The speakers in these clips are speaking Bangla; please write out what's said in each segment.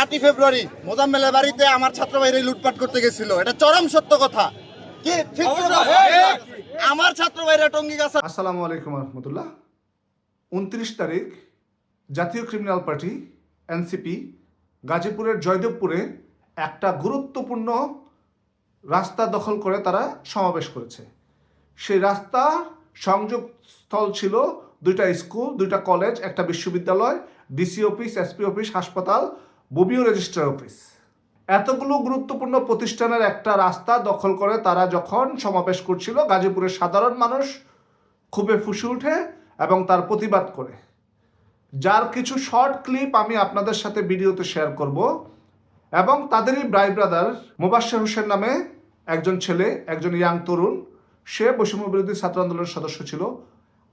আটই ফেব্রুয়ারি মোজাম্মেলের বাড়িতে আমার ছাত্র ভাইরা লুটপাট করতে গেছিল। এটা চরম সত্য কথা। কি ঠিক আমার ছাত্র ভাইরা টঙ্গি গাছা আসসালামু আলাইকুম রহমতুল্লাহ। উনত্রিশ তারিখ জাতীয় ক্রিমিনাল পার্টি এনসিপি গাজীপুরের জয়দেবপুরে একটা গুরুত্বপূর্ণ রাস্তা দখল করে তারা সমাবেশ করেছে। সেই রাস্তা সংযোগস্থল ছিল দুইটা স্কুল দুইটা কলেজ একটা বিশ্ববিদ্যালয় ডিসি অফিস, এসপি অফিস, হাসপাতাল বমিও রেজিস্ট্রার অফিস। এতগুলো গুরুত্বপূর্ণ প্রতিষ্ঠানের একটা রাস্তা দখল করে তারা যখন সমাবেশ করছিল, গাজীপুরের সাধারণ মানুষ খুবই ফুসে ওঠে এবং তার প্রতিবাদ করে। যার কিছু শর্ট ক্লিপ আমি আপনাদের সাথে ভিডিওতে শেয়ার করব এবং তাদেরই ব্রাই ব্রাদার মোবাশ্বের হোসেন নামে একজন ছেলে, একজন ইয়াং তরুণ, সে বৈষম্য বিরোধী ছাত্র আন্দোলনের সদস্য ছিল।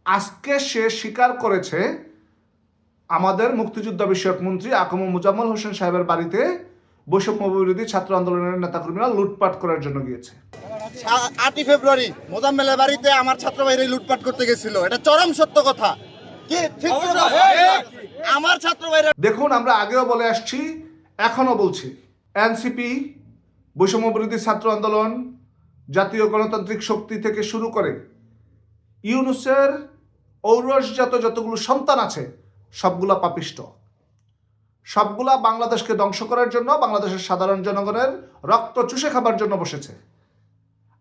আজকে সে স্বীকার করেছে আমাদের মুক্তিযোদ্ধা বিষয়ক মন্ত্রী আকম মুজাম্মল হোসেন সাহেবের বাড়িতে বৈষম্য বিরোধী ছাত্র আন্দোলনের নেতাকর্মীরা লুটপাট করার জন্য গিয়েছে। আটই ফেব্রুয়ারি মোজাম্মেলের বাড়িতে আমার ছাত্র ভাইরা লুটপাট করতে গেছিল। এটা চরম সত্য কথা? আমার ছাত্র ভাইরা দেখুন আমরা আগেও বলে আসছি এখনও বলছি এনসিপি বৈষম্য বিরোধী ছাত্র আন্দোলন জাতীয় গণতান্ত্রিক শক্তি থেকে শুরু করে ইউনুসের ঔরসজাত যতগুলো সন্তান আছে সবগুলা পাপিষ্ট। সবগুলা বাংলাদেশকে ধ্বংস করার জন্য বাংলাদেশের সাধারণ জনগণের রক্ত চুষে খাবার জন্য বসেছে।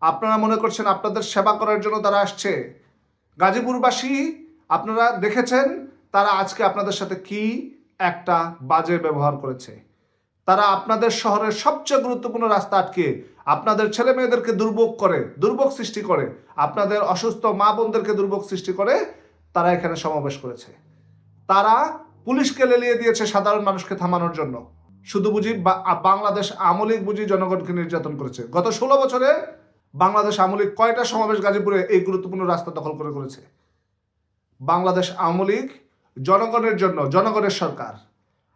আপনারা মনে করছেন আপনাদের সেবা করার জন্য তারা আসছে। গাজীপুরবাসী, আপনারা দেখেছেন তারা আজকে আপনাদের সাথে কি একটা বাজে ব্যবহার করেছে। তারা আপনাদের শহরের সবচেয়ে গুরুত্বপূর্ণ রাস্তা আটকে আপনাদের ছেলে মেয়েদেরকে দুর্ভোগ করে, দুর্ভোগ সৃষ্টি করে, আপনাদের অসুস্থ মা বোনদেরকে দুর্ভোগ সৃষ্টি করে তারা এখানে সমাবেশ করেছে। তারা পুলিশকে লেলিয়ে দিয়েছে সাধারণ মানুষকে থামানোর জন্য। শুধু বুঝি বাংলাদেশ আমলিক বুঝি জনগণকে নির্যাতন করেছে। গত ষোলো বছরে বাংলাদেশ আমলিক কয়টা সমাবেশ গাজীপুরে এই গুরুত্বপূর্ণ রাস্তা দখল করে করেছে? বাংলাদেশ আওয়ামী লীগ জনগণের জন্য, জনগণের সরকার।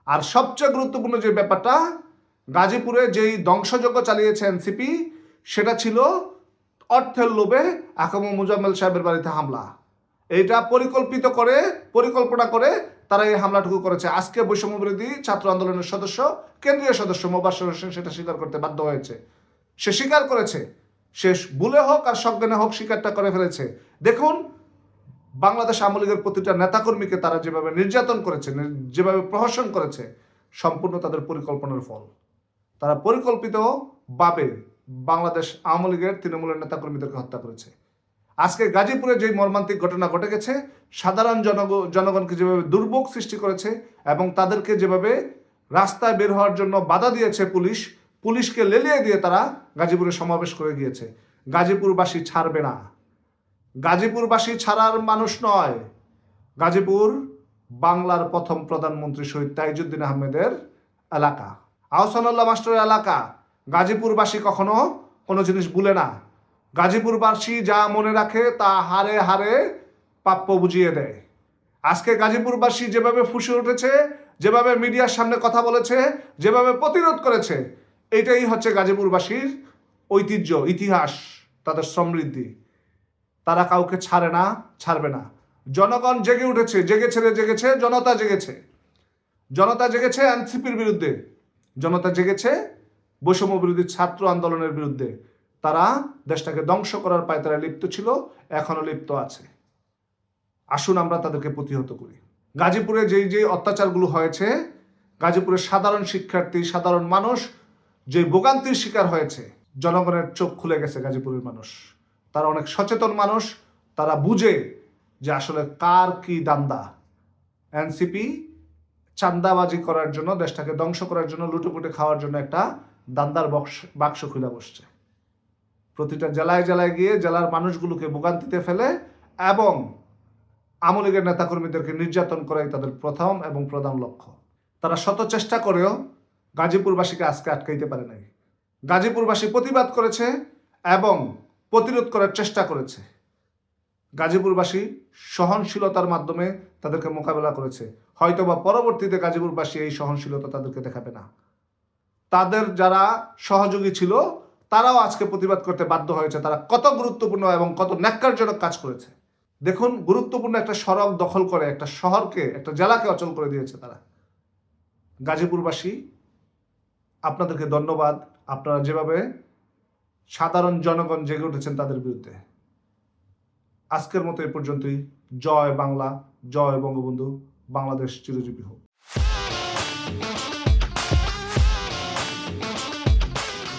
আর সবচেয়ে গুরুত্বপূর্ণ যে ব্যাপারটা, গাজীপুরে যেই ধ্বংসযজ্ঞ চালিয়েছে এনসিপি, সেটা ছিল অর্থের লোভে আকাম মুজাম্মেল সাহেবের বাড়িতে হামলা। এটা পরিকল্পিত করে, পরিকল্পনা করে তারা এই হামলাটুকু করেছে। আজকে বৈষম্য বিরোধী ছাত্র আন্দোলনের সদস্য, কেন্দ্রীয় সদস্য মোবাশ্বর হোসেন সেটা স্বীকার করতে বাধ্য হয়েছে। সে স্বীকার করেছে, সে ভুলে হোক আর সজ্ঞানে হোক স্বীকারটা করে ফেলেছে। দেখুন, বাংলাদেশ আওয়ামী লীগের প্রতিটা নেতাকর্মীকে তারা যেভাবে নির্যাতন করেছে যেভাবে প্রহসন করেছে, সম্পূর্ণ তাদের পরিকল্পনার ফল। তারা পরিকল্পিতভাবে বাংলাদেশ আওয়ামী লীগের তৃণমূলের নেতাকর্মীদেরকে হত্যা করেছে। আজকে গাজীপুরে যে মর্মান্তিক ঘটনা ঘটে গেছে, সাধারণ জনগ, জনগণকে যেভাবে দুর্ভোগ সৃষ্টি করেছে এবং তাদেরকে যেভাবে রাস্তায় বের হওয়ার জন্য বাধা দিয়েছে পুলিশ, পুলিশকে লেলিয়ে দিয়ে তারা গাজীপুরে সমাবেশ করে গিয়েছে। গাজীপুরবাসী ছাড়বে না। গাজীপুরবাসী ছাড়ার মানুষ নয়। গাজীপুর বাংলার প্রথম প্রধানমন্ত্রী শহীদ তাইজুদ্দিন আহমেদের এলাকা। আহসানুল্লাহ মাস্টারের এলাকা। গাজীপুরবাসী কখনো কোনো জিনিস ভুলে না। গাজীপুরবাসী যা মনে রাখে তা হারে হারে প্রাপ্য বুঝিয়ে দেয়। আজকে গাজীপুরবাসী যেভাবে ফুসে উঠেছে, যেভাবে মিডিয়ার সামনে কথা বলেছে, যেভাবে প্রতিরোধ করেছে, এটাই হচ্ছে গাজীপুরবাসীর ঐতিহ্য, ইতিহাস, তাদের সমৃদ্ধি। তারা কাউকে ছাড়ে না, ছাড়বে না। জনগণ জেগে উঠেছে, জেগেছে রে জেগেছে, জনতা জেগেছে। জনতা জেগেছে এনসিপির বিরুদ্ধে, জনতা জেগেছে বৈষম্য বিরোধী ছাত্র আন্দোলনের বিরুদ্ধে। তারা দেশটাকে ধ্বংস করার পায়, তারা লিপ্ত ছিল, এখনও লিপ্ত আছে। আসুন আমরা তাদেরকে প্রতিহত করি। গাজীপুরে যেই যেই অত্যাচারগুলো হয়েছে, গাজীপুরের সাধারণ শিক্ষার্থী, সাধারণ মানুষ, যে ভোগান্তির শিকার হয়েছে, জনগণের চোখ খুলে গেছে গাজীপুরের মানুষ। তারা অনেক সচেতন মানুষ, তারা বুঝে যে আসলে কার কি দান্দা। এনসিপি চান্দাবাজি করার জন্য, দেশটাকে ধ্বংস করার জন্য, লুটেপুটে খাওয়ার জন্য একটা দান্দার বক্স বাক্স খুলে বসছে। প্রতিটা জেলায় জেলায় গিয়ে জেলার মানুষগুলোকে ভোগান্তিতে ফেলে এবং আমলিগের নেতাকর্মীদেরকে নির্যাতন করাই তাদের প্রথম এবং প্রধান লক্ষ্য। তারা শত চেষ্টা করেও গাজীপুরবাসীকে আজকে আটকাইতে পারে নাই। গাজীপুরবাসী প্রতিবাদ করেছে এবং প্রতিরোধ করার চেষ্টা করেছে। গাজীপুরবাসী সহনশীলতার মাধ্যমে তাদেরকে মোকাবেলা করেছে। হয়তোবা পরবর্তীতে গাজীপুরবাসী এই সহনশীলতা তাদেরকে দেখাবে না। তাদের যারা সহযোগী ছিল তারাও আজকে প্রতিবাদ করতে বাধ্য হয়েছে। তারা কত গুরুত্বপূর্ণ এবং কত ন্যাক্কারজনক কাজ করেছে। দেখুন, গুরুত্বপূর্ণ একটা সড়ক দখল করে একটা শহরকে, একটা জেলাকে অচল করে দিয়েছে তারা। গাজীপুরবাসী, আপনাদেরকে ধন্যবাদ। আপনারা যেভাবে সাধারণ জনগণ জেগে উঠেছেন তাদের বিরুদ্ধে। আজকের মতো এ পর্যন্তই। জয় বাংলা, জয় বঙ্গবন্ধু। বাংলাদেশ চিরজীবী হোক।